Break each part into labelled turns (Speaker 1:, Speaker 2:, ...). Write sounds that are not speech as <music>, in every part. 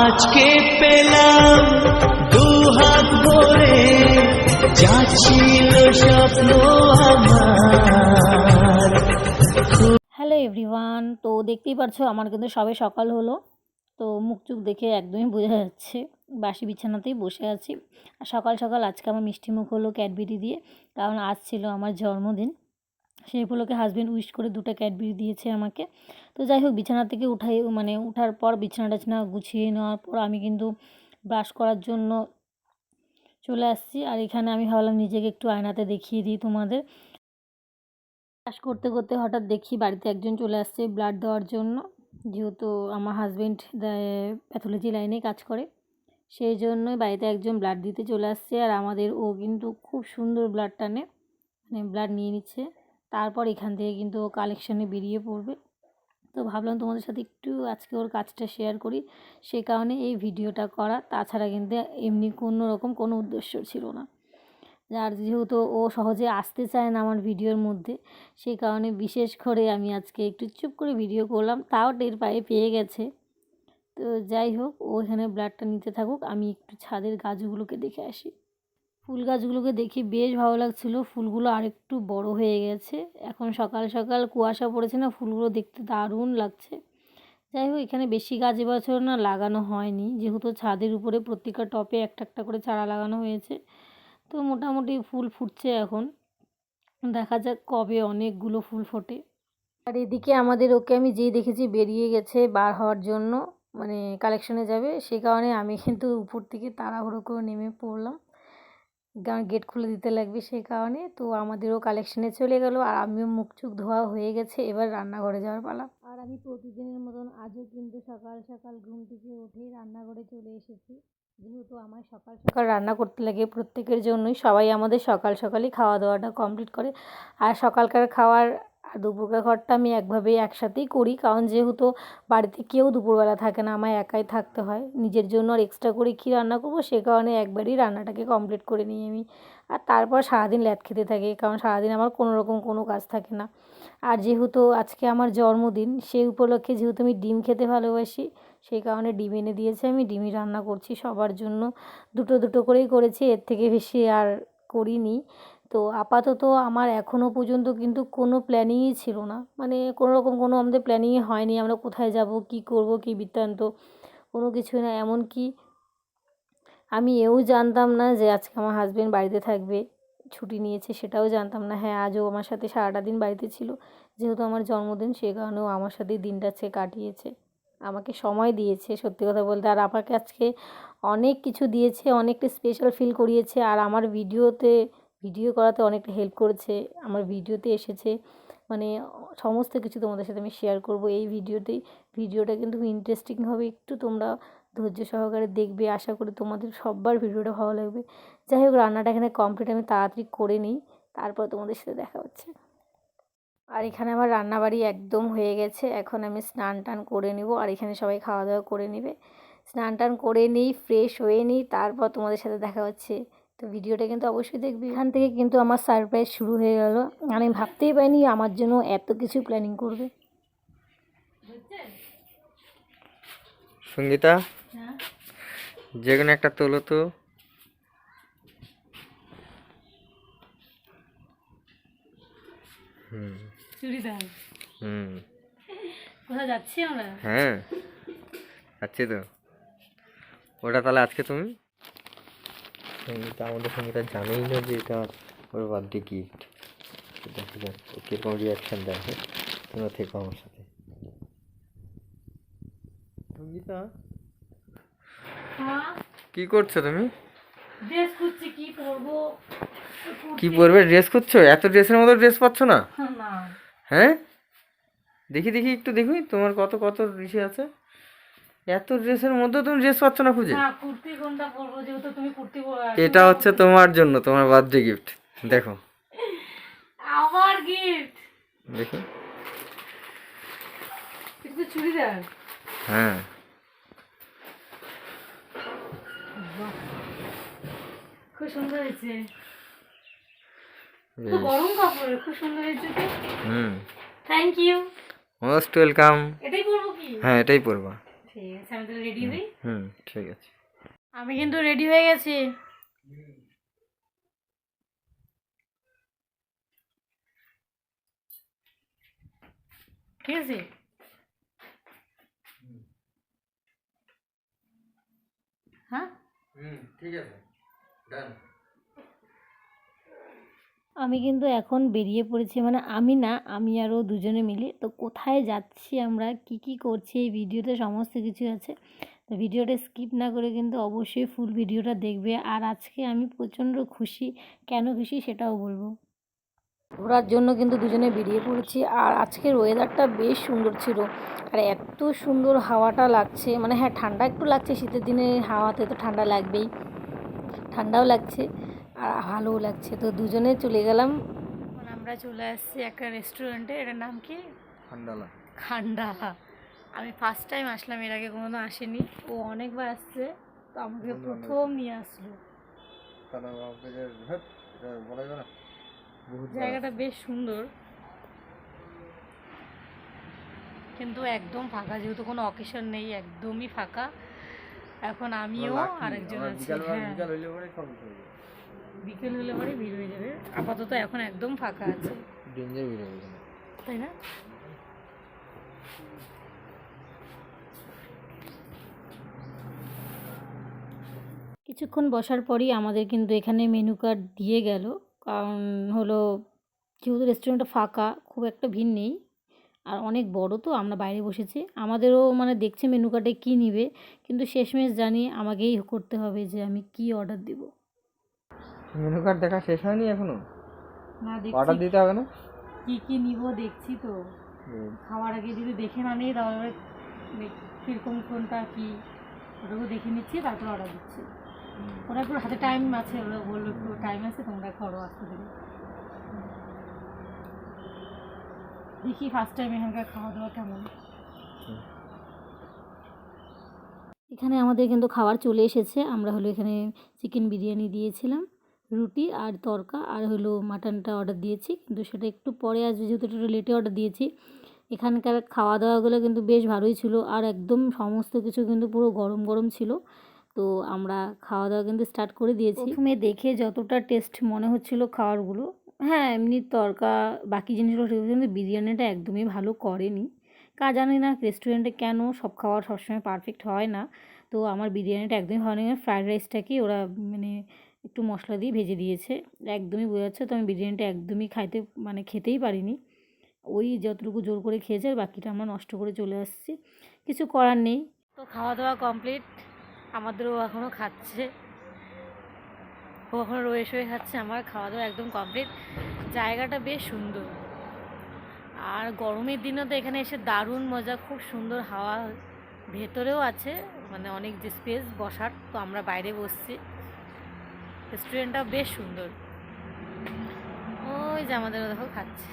Speaker 1: আজকে পেলাম দু হাত ভরে স্বপ্ন আমার।
Speaker 2: হ্যালো এভরিওয়ান তো দেখতেই পারছ আমার কিন্তু সবে সকাল হলো। তো মুখ চুখ দেখে একদমই বোঝা যাচ্ছে, বাসি বিছানাতেই বসে আছি। আর সকাল সকাল আজকে আমার মিষ্টি মুখ হলো ক্যাডবেরি দিয়ে, কারণ আজ ছিল আমার জন্মদিন। সেই উপলক্ষে হাজব্যান্ড উইশ করে দুটো ক্যাডবেরি দিয়েছে আমাকে। তো যাই হোক, বিছানা থেকে উঠাই মানে উঠার পর বিছানা টাছনা গুছিয়ে নেওয়ার পর আমি কিন্তু ব্রাশ করার জন্য চলে আসছি। আর এখানে আমি ভাবলাম নিজেকে একটু আয়নাতে দেখিয়ে দিই তোমাদের। ব্রাশ করতে করতে হঠাৎ দেখি বাড়িতে একজন চলে আসছে ব্লাড দেওয়ার জন্য। যেহেতু আমার হাজবেন্ড প্যাথোলজি লাইনে কাজ করে, সেই জন্যই বাড়িতে একজন ব্লাড দিতে চলে আসছে। আর আমাদের ও কিন্তু খুব সুন্দর ব্লাড টানে মানে ব্লাড নিয়ে নিচ্ছে। তারপর এখান থেকে কিন্তু ও কালেকশানে বেরিয়ে পড়বে। তো ভাবলাম তোমাদের সাথে একটু আজকে ওর কাজটা শেয়ার করি। সে কারণে এই ভিডিওটা করা। তাছাড়া কিন্তু এমনি কোনো রকম কোনো উদ্দেশ্য ছিল না। আর যেহেতু ও সহজে আসতে চায় না আমার ভিডিওর মধ্যে সেই কারণে বিশেষ করে আমি আজকে একটু চুপ করে ভিডিও করলাম। তাও টের পায়ে পেয়ে গেছে। তো যাই হোক, ও এখানে ব্লাডটা নিতে থাকুক। আমি একটু ছাদের গাছগুলোকে দেখে আসি। ফুল গাছগুলোকে দেখে বেশ ভালো লাগছিল। ফুলগুলো আরেকটু বড় হয়ে গেছে। এখন সকাল সকাল কুয়াশা পড়েছে না, ফুলগুলো দেখতে দারুণ লাগছে। যাই হোক, এখানে বেশি গাছ এবছর না লাগানো হয়নি। যেহেতু ছাদের উপরে প্রত্যেকটা টপে একটা একটা করে চারা লাগানো হয়েছে। তো মোটামুটি ফুল ফুটছে এখন। দেখা যাক কবে অনেকগুলো ফুল ফোটে। আর এদিকে আমাদের ওকে আমি যেই দেখেছি বেরিয়ে গেছে বার হওয়ার জন্য মানে কালেকশনে যাবে সেই কারণে আমি কিন্তু উপর থেকে তাড়াহুড়ো করে নেমে পড়লাম। গেট খুলে দিতে লাগবে সেই কারণে। তো আমাদেরও কালেকশনে চলে গেল আর আমিও মুখ চুখ ধোয়া হয়ে গেছে। এবার রান্নাঘরে যাওয়ার পালা। আর আমি প্রতিদিনের মতন আজও কিন্তু সকাল সকাল ঘুম থেকে উঠেই রান্নাঘরে চলে এসেছি। যেহেতু আমার সকাল সকাল রান্না করতে লাগে প্রত্যেকের জন্যই। সবাই আমাদের সকাল সকালই খাওয়া দাওয়াটা কমপ্লিট করে। আর সকালকার খাওয়ার আর দুপুরকার ঘরটা আমি একভাবেই একসাথেই করি। কারণ যেহেতু বাড়িতে কেউ দুপুরবেলা থাকে না, আমায় একাই থাকতে হয়। নিজের জন্য আর এক্সট্রা করে কী রান্না করব, সে কারণে একবারই রান্নাটাকে কমপ্লিট করে নিই আমি। আর তারপর সারাদিন ল্যাদ খেতে থাকি, কারণ সারাদিন আমার কোনো রকম কোনো কাজ থাকে না। আর যেহেতু আজকে আমার জন্মদিন সেই উপলক্ষে যেহেতু আমি ডিম খেতে ভালোবাসি, সেই কারণে ডিম এনে দিয়েছে আমি, ডিমই রান্না করছি সবার জন্য। দুটো দুটো করেই করেছি, এর থেকে বেশি আর করিনি। তো আপাতত আমার এখনও পর্যন্ত কিন্তু কোনো প্ল্যানিংই ছিল না। মানে কোনো রকম কোনো আমাদের প্ল্যানিংই হয়নি, আমরা কোথায় যাব, কি করব, কি বৃত্তান্ত, কোনো কিছুই না। এমনকি আমি এও জানতাম না যে আজকে আমার হাজবেন্ড বাড়িতে থাকবে, ছুটি নিয়েছে সেটাও জানতাম না। হ্যাঁ আজও আমার সাথে সারাটা দিন বাড়িতে ছিল, যেহেতু আমার জন্মদিন সে কারণেও আমার সাথেই দিনটা সে কাটিয়েছে। আমাকে সময় দিয়েছে, সত্যি কথা বলতে। আর আমাকে আজকে অনেক কিছু দিয়েছে, অনেকটা স্পেশাল ফিল করিয়েছে। আর আমার ভিডিওতে ভিডিও করাতে অনেকটা হেল্প করেছে, আমার ভিডিওতে এসেছে। মানে সমস্ত কিছু তোমাদের সাথে আমি শেয়ার করব এই ভিডিওতেই। ভিডিওটা কিন্তু ইন্টারেস্টিং হবে, একটু তোমরা ধৈর্য সহকারে দেখবে, আশা করি তোমাদের সববার ভিডিওটা ভালো লাগবে। যাই হোক, রান্নাটা এখানে কমপ্লিট আমি তাড়াতাড়ি করে নিই, তারপর তোমাদের সাথে দেখা হচ্ছে। আর এখানে আমার রান্নাবাড়ি একদম হয়ে গেছে, এখন আমি স্নান টান করে নেব, আর এখানে সবাই খাওয়া দাওয়া করে নেবে। স্নান টান করে নিই ফ্রেশ হয়ে নিই, তারপর তোমাদের সাথে দেখা হচ্ছে। তো ভিডিওটা কিন্তু অবশ্যই দেখবি। এখান থেকে কিন্তু আমার সারপ্রাইজ শুরু হয়ে গেল। আমি ভাবতেই পারিনি আমার জন্য এত কিছু প্ল্যানিং করবে।
Speaker 3: সঙ্গীতা? যে কোনো একটা তোলো তো। হুম।
Speaker 2: কোথায় যাচ্ছি আমরা?
Speaker 3: হ্যাঁ। আচ্ছি তো। ওটা তাহলে আজকে তুমি? সঙ্গীতা আমাদের সঙ্গীতা জানেই না যে এটা ওর বার্থডে গিফট দেখা যাক ও কীরকম রিয়াকশান দেখে। তোমরা থেকো আমার সাথে। সঙ্গীতা
Speaker 2: হ্যাঁ?
Speaker 3: কি করছ তুমি?
Speaker 2: ড্রেস কি পরবো?
Speaker 3: কি পরবে? ড্রেস করছ এত ড্রেসের মতো ড্রেস পাচ্ছ না?
Speaker 2: না।
Speaker 3: হ্যাঁ? দেখি দেখি একটু দেখি তোমার কত কত ইসে আছে? এত ড্রেসের মধ্যে তুমি ড্রেস পাচ্ছ না খুঁজে?
Speaker 2: কুর্তি কোনটা পরবো? যেহেতু তুমি কুর্তি
Speaker 3: এটা হচ্ছে তোমার জন্য তোমার বার্থডে গিফট দেখো।
Speaker 2: আমার গিফট
Speaker 3: দেখি।
Speaker 2: কিন্তু চুড়িদার।
Speaker 3: হ্যাঁ।
Speaker 2: খুব সুন্দর হয়েছে। গরম কাপড় খুব সুন্দর হয়েছে
Speaker 3: হুম।
Speaker 2: থ্যাংক ইউ
Speaker 3: মোস্ট ওয়েলকাম
Speaker 2: এটাই পরবো কি?
Speaker 3: হ্যাঁ এটাই পরবা।
Speaker 2: ঠিক আছে আমি তাহলে রেডি হই?
Speaker 3: হুম ঠিক আছে।
Speaker 2: আমি কিন্তু রেডি হয়ে গেছি। ঠিক আছে? হ্যাঁ?
Speaker 3: হুম ঠিক আছে। ডান
Speaker 2: আমি কিন্তু এখন বেরিয়ে পড়েছি মানে আমি না, আমি আরও দুজনে মিলে। তো কোথায় যাচ্ছি আমরা, কি কি করছি, এই ভিডিওতে সমস্ত কিছু আছে। তো ভিডিওটা স্কিপ না করে কিন্তু অবশ্যই ফুল ভিডিওটা দেখবে। আর আজকে আমি প্রচণ্ড খুশি। কেন খুশি সেটাও বলব। ঘোরার জন্য কিন্তু দুজনে বেরিয়ে পড়েছি। আর আজকের ওয়েদারটা বেশ সুন্দর ছিল। আর এত সুন্দর হাওয়াটা লাগছে। মানে হ্যাঁ ঠান্ডা একটু লাগছে, শীতের দিনে হাওয়াতে তো ঠান্ডা লাগবেই। ঠান্ডাও লাগছে। আর ভালোও লাগছে তো দুজনে চলে গেলাম। আমরা চলে আসছি একটা রেস্টুরেন্টে এটার নাম কি?
Speaker 3: ঠান্ডালা
Speaker 2: খান্ডা আমি ফার্স্ট টাইম আসলাম এর আগে কোনো আসেনি। ও অনেকবার আসছে তো আমাকে প্রথম নিয়ে আসলো।
Speaker 3: তাহলে আমাকে যে হ্যাট, এটা বলা যাবে না। বহুত
Speaker 2: জায়গাটা বেশ সুন্দর। কিন্তু একদম ফাঁকা যেহেতু কোনো অকেশন নেই একদমই ফাঁকা। এখন আমিও আরেকজন আছি হ্যাঁ।
Speaker 3: বিকাল
Speaker 2: হলে পরে ভিড় হয়ে যাবে। আপাতত এখন একদম ফাঁকা আছে।
Speaker 3: ডেঞ্জার ভিড় হবে।
Speaker 2: তাই না? কিছুক্ষণ বসার পরই আমাদের কিন্তু এখানে মেনু কার্ড দিয়ে গেল। কারণ হলো যেহেতু রেস্টুরেন্টটা ফাঁকা খুব একটা ভিড় নেই। আর অনেক বড় তো আমরা বাইরে বসেছি। আমাদেরও মানে দেখছে মেনু কার্ডে কী নিবে। কিন্তু শেষমেশ জানি আমাকেই করতে হবে যে আমি কি অর্ডার দেব।
Speaker 3: মেনু কার্ড দেখা শেষ হয়নি এখনও?
Speaker 2: না
Speaker 3: অর্ডার দিতে হবে না?
Speaker 2: কি কি নিব দেখছি তো। খাওয়ার আগে যদি দেখে না নিই তাহলে দেখ- কীরকম কোনটা কি ওটাকে দেখে নিচ্ছি তারপর অর্ডার দিচ্ছি। ওরা একটু হাতে টাইম আছে ওরা বলল একটু টাইম আছে তোমরা করো আসতে দেবে দেখি ফার্স্ট টাইম এখানকার খাওয়া দাওয়া কেমন। এখানে আমাদের কিন্তু খাবার চলে এসেছে। আমরা হলো এখানে চিকেন বিরিয়ানি দিয়েছিলাম। রুটি আর তরকা আর হলো মাটনটা অর্ডার দিয়েছি কিন্তু সেটা একটু পরে আসবে যেহেতু একটু লেটে অর্ডার দিয়েছি। এখানকার খাওয়া দাওয়াগুলো কিন্তু বেশ ভালোই ছিল আর একদম সমস্ত কিছু কিন্তু পুরো গরম গরম ছিল। তো আমরা খাওয়া দাওয়া কিন্তু স্টার্ট করে দিয়েছি। প্রথমে দেখে যতটা টেস্ট মনে হচ্ছিল খাওয়ারগুলো হ্যাঁ এমনি তরকা বাকি জিনিসগুলো আছে, কিন্তু বিরিয়ানিটা একদমই ভালো করেনি। কা জানি না রেস্টুরেন্টে কেন সব খাবার সবসময় পারফেক্ট হয় না। তো আমার বিরিয়ানিটা একদমই ভালো লাগে ফ্রায়েড রাইসটাকে ওরা মানে একটু মশলা দিয়ে ভেজে দিয়েছে। একদমই বোঝা যাচ্ছে তো আমি বিরিয়ানিটা একদমই খাইতে মানে খেতেই পারিনি। ওই যতটুকু জোর করে খেয়েছে আর বাকিটা আমরা নষ্ট করে চলে আসছি। কিছু করার নেই। তো খাওয়া দাওয়া কমপ্লিট। আমাদেরও এখনও খাচ্ছে। ও এখনও রয়ে শুয়ে খাচ্ছে, আমার খাওয়া দাওয়া একদম কমপ্লিট। জায়গাটা বেশ সুন্দর। আর গরমের দিনে তো এখানে এসে দারুণ মজা, খুব সুন্দর হাওয়া ভেতরেও আছে মানে অনেক যে স্পেস বসার, তো আমরা বাইরে বসছি। রেস্টুরেন্টটা বেশ সুন্দর। ওই যে আমাদের দেখো খাচ্ছে।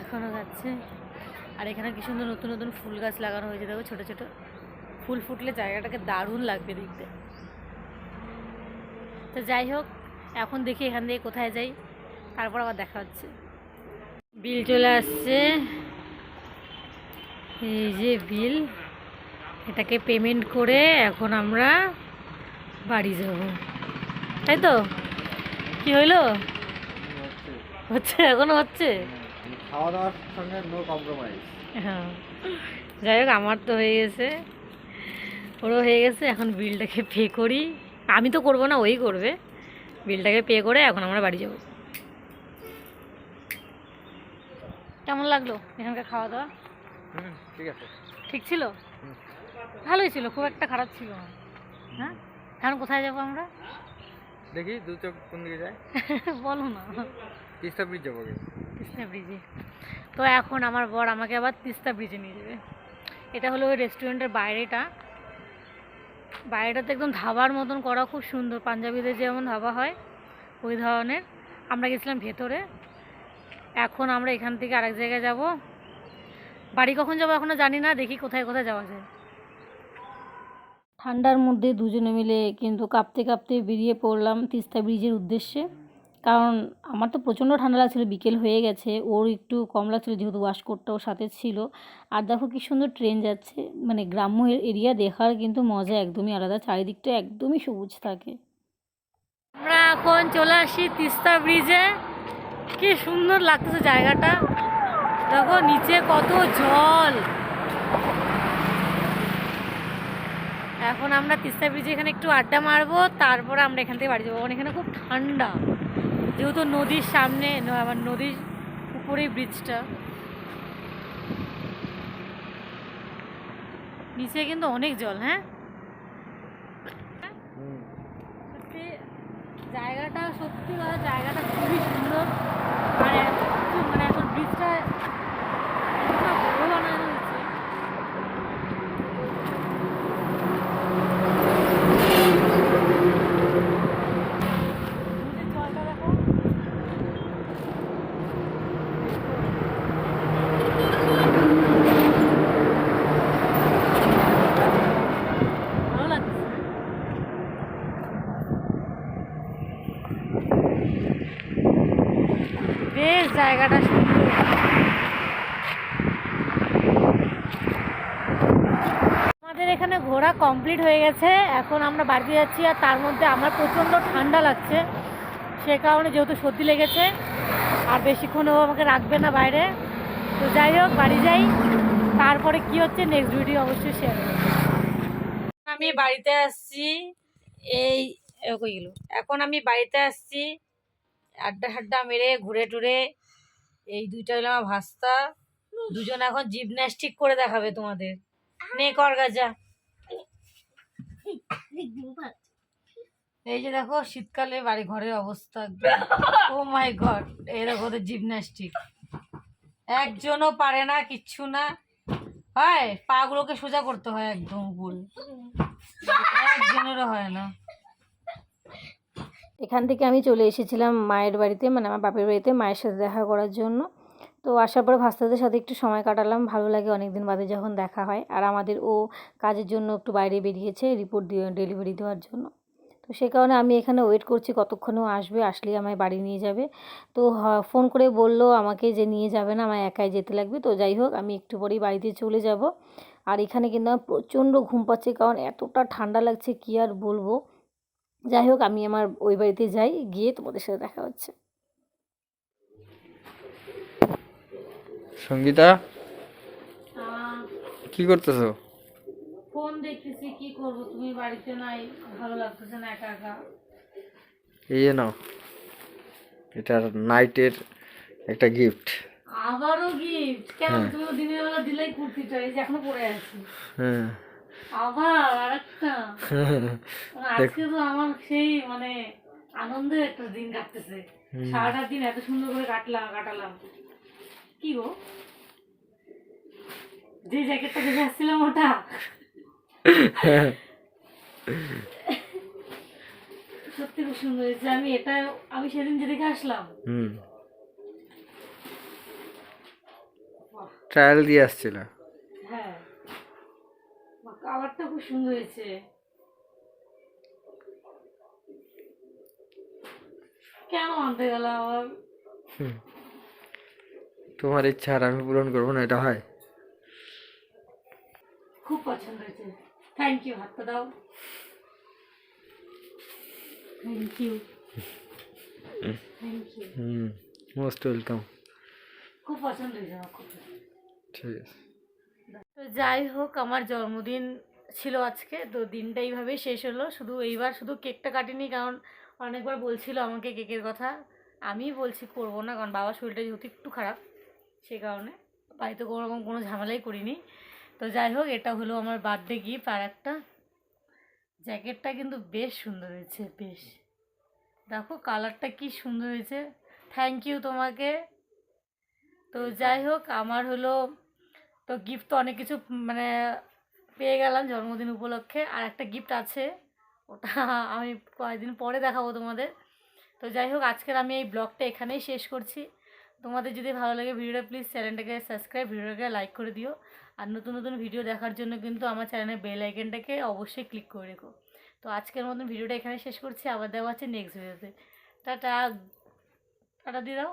Speaker 2: এখনও খাচ্ছে। আর এখানে কি সুন্দর নতুন নতুন ফুল গাছ লাগানো হয়েছে দেখো, ছোটো ছোটো। ফুল ফুটলে জায়গাটাকে দারুণ লাগবে দেখতে। তো যাই হোক, এখন দেখি এখান থেকে কোথায় যাই। তারপর আবার দেখা হচ্ছে। বিল চলে আসছে। এই যে বিল, এটাকে পেমেন্ট করে এখন আমরা বাড়ি যাব। তাই তো কি হইল? হচ্ছে এখনও হচ্ছে?
Speaker 3: খাওয়া দাওয়ার সঙ্গে নো কম্প্রোমাইজ
Speaker 2: হ্যাঁ। যাই হোক আমার তো হয়ে গেছে। ওরও হয়ে গেছে এখন বিলটাকে পে করি। আমি তো করব না ওই করবে। বিলটাকে পে করে এখন আমরা বাড়ি যাব। কেমন লাগল এখানকার খাওয়া দাওয়া
Speaker 3: হুম ঠিক আছে।
Speaker 2: ঠিক ছিল? ভালোই ছিল খুব একটা খারাপ ছিল না। হ্যাঁ? এখন কোথায় যাব আমরা?
Speaker 3: দেখি দু চোখ কোন দিকে যায়? <laughs>
Speaker 2: বলো না।
Speaker 3: তিস্তা ব্রিজ যাব।
Speaker 2: তিস্তা ব্রিজে তো এখন আমার বর আমাকে আবার তিস্তা ব্রিজে নিয়ে যাবে। এটা হলো ওই রেস্টুরেন্টের বাইরেটা বাইরেটা। তো একদম ধাবার মতন করা খুব সুন্দর। পাঞ্জাবিদের যেমন ধাবা হয় ওই ধরনের। আমরা গেছিলাম ভেতরে। এখন আমরা এখান থেকে আরেক জায়গায় যাব। বাড়ি কখন যাব এখনও জানি না দেখি কোথায় কোথায় যাওয়া যায়। ঠান্ডার মধ্যে দুজনে মিলে কিন্তু কাঁপতে কাঁপতে বেরিয়ে পড়লাম তিস্তা ব্রিজের উদ্দেশ্যে। কারণ আমার তো প্রচণ্ড ঠান্ডা লাগছিল, বিকেল হয়ে গেছে, ওর একটু কম লাগছিল যেহেতু ওয়াশকোটটা ওর সাথে ছিল। আর দেখো কি সুন্দর ট্রেন যাচ্ছে মানে গ্রাম্য এরিয়া দেখার কিন্তু মজা একদমই আলাদা, চারিদিকটা একদমই সবুজ থাকে। আমরা এখন চলে আসি তিস্তা ব্রিজে। কি সুন্দর লাগতেছে জায়গাটা। দেখো নিচে কত জল। এখন আমরা তিস্তা ব্রিজে এখানে একটু আড্ডা মারবো, তারপরে আমরা এখান থেকে বাড়ি যাব। এখানে খুব ঠান্ডা। যেহেতু নদীর সামনে, ন- আবার নদীর উপরেই ব্রিজটা নিচে কিন্তু অনেক জল হ্যাঁ? জায়গাটা, সত্যি কথা, জায়গাটা খুবই সুন্দর। আর মানে এখন ব্রিজটা বড় বানানো হয়েছে নদীর জলটা দেখো ভালো লাগছে বেশ জায়গাটা সুন্দর। আমাদের এখানে ঘোরা কমপ্লিট হয়ে গেছে। এখন আমরা বাড়িতে যাচ্ছি আর তার মধ্যে আমার প্রচণ্ড ঠান্ডা লাগছে। সে কারণে যেহেতু সর্দি লেগেছে, আর বেশিক্ষণ ও আমাকে রাখবে না বাইরে। তো যাই হোক, বাড়ি যাই। তারপরে কি হচ্ছে নেক্সট ভিডিও অবশ্যই শেয়ার আমি বাড়িতে আসছি। এই এখন আমি বাড়িতে আসছি। আড্ডা হাড্ডা মেরে ঘুরে টুরে এই দুইটা হলো আমার ভাস্তা। দুজন এখন জিমন্যাস্টিক করে দেখাবে তোমাদের। নে কর গাজা। এই যে দেখো শীতকালে বাড়ি ঘরের অবস্থা ও মাই গড এই দেখো ওদের জিমন্যাস্টিক। একজনও পারে না কিচ্ছু না। হয় পাগুলোকে সোজা করতে হয় একদম উপরে। <laughs> একজনেরও হয় না। এখান থেকে আমি চলে এসেছিলাম মায়ের বাড়িতে মানে আমার বাপের বাড়িতে মায়ের সাথে দেখা করার জন্য। তো আসার পরে ভাস্তাদের সাথে একটু সময় কাটালাম, ভালো লাগে অনেক দিন বাদে যখন দেখা হয়। আর আমাদের ও কাজের জন্য একটু বাইরে বেরিয়েছে রিপোর্ট দিয়ে, ডেলিভারি দেওয়ার জন্য। তো সে কারণে আমি এখানে ওয়েট করছি কতক্ষণও আসবে, আসলেই আমায় বাড়ি নিয়ে যাবে। তো ফোন করে বলল আমাকে যে নিয়ে যাবে না, আমায় একাই যেতে লাগবে। তো যাই হোক, আমি একটু পরেই বাড়িতে চলে যাব। আর এখানে কিন্তু আমার প্রচণ্ড ঘুম পাচ্ছে, কারণ এতটা ঠান্ডা লাগছে, কি আর বলব? যাই হোক আমি আমার ওই বাড়িতে যাই গিয়ে তোমাদের সাথে দেখা হচ্ছে।
Speaker 3: সঙ্গীতা? কি করতেছো?
Speaker 2: ফোন দেখতেছি কি করব? তুমি বাড়িতে নাই ভালো লাগতেছে না একা একা।
Speaker 3: এই যে নাও এটা নাইটের একটা গিফট
Speaker 2: আবারও গিফট কেন?
Speaker 3: হ্যাঁ।
Speaker 2: তুমি দিনের বেলা দিলেই কুর্তিটা এই যে এখনও পরে আছি।
Speaker 3: হ্যাঁ।
Speaker 2: আবার আরেকটা। <laughs> আজকে তো আমার সেই মানে আনন্দের একটা দিন কাটতেছে। সারাটা দিন এত সুন্দর করে কাটলাম কাটালাম। কি গো? যে জ্যাকেটটা দেখে আসছিলাম ওটা। <laughs> সত্যি খুব সুন্দর হয়েছে। আমি এটা আমি সেদিন যে দেখে আসলাম।
Speaker 3: ট্রায়াল দিয়ে আসছিল।
Speaker 2: হ্যাঁ। কালারটা খুব সুন্দর হয়েছে। কেন আনতে গেলাম আবার?
Speaker 3: তোমার ইচ্ছা আর আমি পূরণ করব না এটা হয়।
Speaker 2: খুব পছন্দ হয়েছে। থ্যাংক ইউ হাতটা দাও। Thank you thank you
Speaker 3: hmm most welcome
Speaker 2: খুব পছন্দ হয়েছে আমার খুব
Speaker 3: ঠিক আছে।
Speaker 2: তো যাই হোক, আমার জন্মদিন ছিল আজকে, তো দিনটা এইভাবেই শেষ হলো। শুধু এইবার শুধু কেকটা কাটিনি, কারণ অনেকবার বলছিল আমাকে কেকের কথা। আমি বলছি করব না, কারণ বাবার শরীরটা যেহেতু একটু খারাপ, সে কারণে বাড়িতে কোনো রকম কোনো ঝামেলাই করিনি। তো যাই হোক, এটা হলো আমার বার্থডে গিফট আর একটা জ্যাকেটটা কিন্তু বেশ সুন্দর হয়েছে, বেশ। দেখো কালারটা কি সুন্দর হয়েছে। থ্যাংক ইউ তোমাকে। তো যাই হোক, আমার হলো তো গিফট তো অনেক কিছু মানে পেয়ে গেলাম জন্মদিন উপলক্ষে। আর একটা গিফট আছে, ওটা আমি কয়েকদিন পরে দেখাবো তোমাদের। তো যাই হোক, আজকের আমি এই ব্লগটা এখানেই শেষ করছি। তোমাদের যদি ভালো লাগে ভিডিওটা প্লিজ চ্যানেলটাকে সাবস্ক্রাইব ভিডিওটাকে লাইক করে দিও। আর নতুন নতুন ভিডিও দেখার জন্য কিন্তু আমার চ্যানেলের বেল আইকনটাকে অবশ্যই ক্লিক করে রেখো। তো আজকের মতন ভিডিওটা এখানে শেষ করছি, আবার দেওয়া হচ্ছে নেক্সট ভিডিওতে টাটা টাটা দিয়ে দাও।